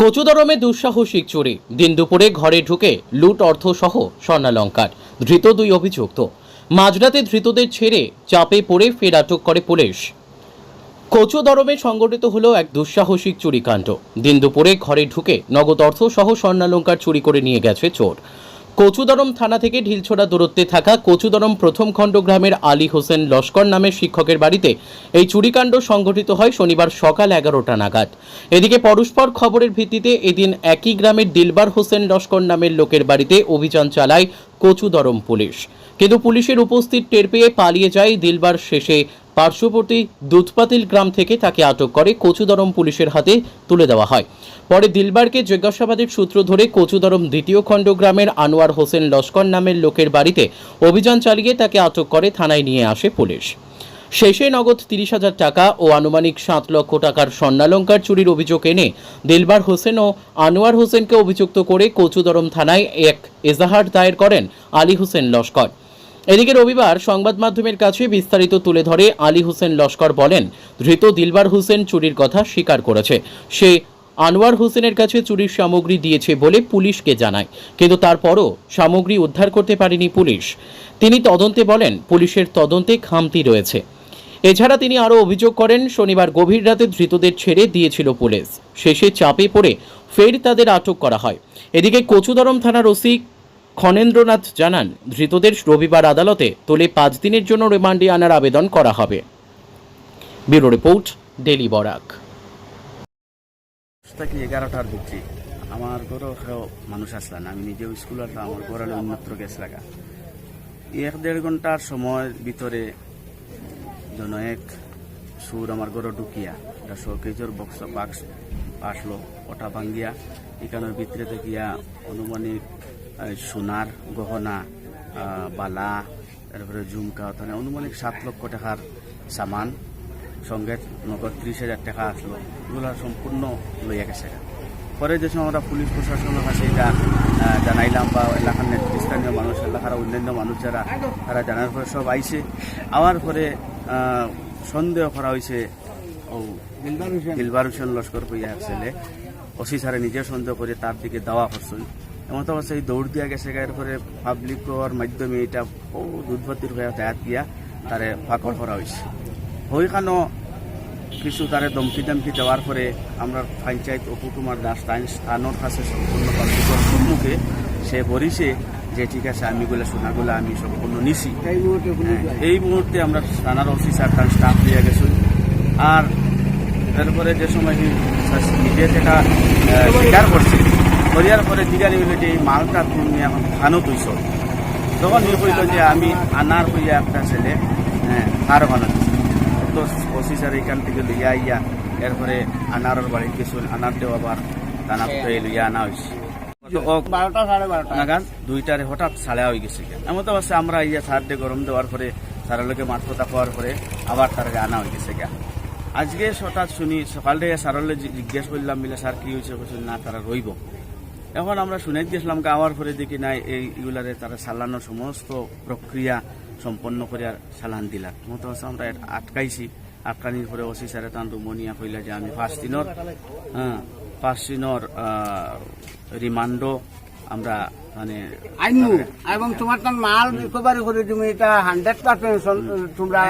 কচুদরমে দুঃসাহসিক চুরি। দিন দুপুরে ঘরে ঢুকে লুট অর্থ সহ স্বর্ণালঙ্কার। ধৃত দুই অভিযুক্ত। মাঝরাতে ধৃতদের ছেড়ে চাপে পড়ে ফের আটক করে পুলিশ। কচুদরমে সংগঠিত হলো এক দুঃসাহসিক চুরিকাণ্ড। দিন দুপুরে ঘরে ঢুকে নগদ অর্থ সহ স্বর্ণালঙ্কার চুরি করে নিয়ে গেছে চোর। কচুদরম থানা থেকে ঢিলছোড়া দূরত্বে থাকা কচুদরম প্রথম খণ্ড গ্রামের আলী হোসেন লস্কর নামের শিক্ষকের বাড়িতে এই চুরিকাণ্ড সংঘটিত হয় শনিবার সকাল এগারোটা নাগাদ। এদিকে পরস্পর খবরের ভিত্তিতে এদিন একই গ্রামের দিলবার হোসেন লস্কর নামের লোকের বাড়িতে অভিযান চালায় কচুদরম পুলিশ। কিন্তু পুলিশের উপস্থিত টের পেয়ে পালিয়ে যায় দিলবার শেষে পার্শ্ববর্তী দুধপাতিল গ্রাম থেকে তাকে আটক করে কচুদরম পুলিশের হাতে তুলে দেওয়া হয়। পরে দিলবারকে জিজ্ঞাসাবাদের সূত্র ধরে কচুদরম দ্বিতীয় খণ্ড গ্রামের আনোয়ার হোসেন লস্কর নামের লোকের বাড়িতে অভিযান চালিয়ে তাকে আটক করে থানায় নিয়ে আসে পুলিশ। শেষে নগদ তিরিশ হাজার টাকা ও আনুমানিক সাত লক্ষ টাকার স্বর্ণালঙ্কার চুরির অভিযোগ এনে দিলবার হোসেন ও আনোয়ার হোসেনকে অভিযুক্ত করে কচুদরম থানায় এক এজাহার দায়ের করেন আলী হোসেন লস্কর। এদিকে রবিবার সংবাদ মাধ্যমের কাছে বিস্তারিত তুলে ধরে আলী হোসেন লস্কর বলেন, ধৃত দিলবার হোসেন চুরির কথা স্বীকার করেছে। সে আনোয়ার হোসেনের কাছে চুরির সামগ্রী দিয়েছে বলে পুলিশকে জানায়, কিন্তু তারপরও সামগ্রী উদ্ধার করতে পারেনি পুলিশ। তিনি তদন্তে বলেন, পুলিশের তদন্তে খামতি রয়েছে। এছাড়া তিনি আরও অভিযোগ করেন, শনিবার গভীর রাতে ধৃতদের ছেড়ে দিয়েছিল পুলিশ। শেষে চাপে পড়ে ফের তাদের আটক করা হয়। এদিকে কচুদরম থানার ওসি খনেন্দ্রনাথ জানান, ধৃতদের রবিবার আদালতে তোলে পাঁচ দিনের জন্য রিমান্ডে আনার আবেদন করা হবে। Bureau report, daily Barak. থাকি এগারোটার দিচ্ছি আমার কেউ মানুষ আসলা না। আমি নিজেও স্কুল আসলাম, আমার ঘরে অন্যত্র গেছ লাগা এক দেড় ঘণ্টার সময় ভিতরে জনয়েক সুর আমার ঘরে ঢুকিয়া, একটা শোকেজর বক্স বাক্স আসলো, ওটা ভাঙ্গিয়া, এখানের ভিতরে দেখিয়া অনুমানিক সোনার গহনা বালা তারপরে ঝুমকা ওখানে অনুমানিক সাত লক্ষ টাকার সামান সঙ্গে নগদ ত্রিশ হাজার টাকা আসলো। এগুলো সম্পূর্ণ লইয়া গেছে। পরে যে সময় আমরা পুলিশ প্রশাসনের কাছে এটা জানাইলাম বা এলাকার স্থানীয় মানুষ এলাকার অন্যান্য মানুষ যারা তারা জানার পরে সব আইছে। আওয়ার পরে সন্দেহ করা হয়েছে ও দিলবার হোসেন। লস্কর কইয়া ছেলে ওসি স্যারে নিজে সন্দেহ করে তার দিকে দাওয়া করছেন এমন তো অবশ্যই দৌড় দিয়া গেছে এরপরে পাবলিকর মাধ্যমে এটা ও দুধবতির হয়ে দায়াত দিয়া তারে ফাঁকর করা হয়েছে। ওইখানেও কিছু তারে দমকি দমকি দেওয়ার পরে আমরা পঞ্চায়েত অপু কুমার দাস স্থানের কাছে সম্পূর্ণ পাবলিকের সম্মুখে সে বলিছে যে ঠিক আছে আমি গুলা সোনাগুলা আমি সম্পূর্ণ নিছি। হ্যাঁ, এই মুহূর্তে আমরা থানার অফিসার তার স্টাফ দিয়ে গেছি। আর তারপরে যে সময় নিজে থেকে স্বীকার করছে করিয়ার পরে জিগারি হইলে যে এই মালটা তুমি এখন খানো তুইছ তখন নিয়ে কইল যে আমি আনার হইয়া একটা ছেলে হ্যাঁ তার বানা তো পঁচিশ আর এখান থেকে লইয়া আইয়া এরপরে আনারের বাড়ি কিছু আনার দেওয়া আবার দানা পেয়ে লইয়া আনা হয়েছে বারোটা সাড়ে বারোটা নাগাদ দুইটারে হঠাৎ ছাড়া হয়ে গেছে এমন তো অবশ্যই আমরা ইয়া সারডে গরম দেওয়ার পরে সারের লোকে মাঠ কথা পাওয়ার পরে আবার তারকে আনা হয়ে গেছে গা। আজকে হঠাৎ শুনি সকাল থেকে সারলে জিজ্ঞেস করলাম মিলে স্যার কি হয়েছে না তারা রইব এখন আমরা শুনে গেছিলাম গাওয়ার পরে দেখি নাই এই এগুলারে তারা চালানোর সমস্ত প্রক্রিয়া সম্পন্ন করে আর চালান দিলাম। মতো আমরা আটকাইছি। আটকানির পরে ওসি স্যারে তান রুমনিয়া কইলা যে আমি পাঁচ দিনের হ্যাঁ পাঁচ দিনের রিমান্ডও আমরা মানে আইনু এবং তোমার মাল রিকভারি করে তুমি এটা হান্ড্রেড পার্সেন্ট তোমরা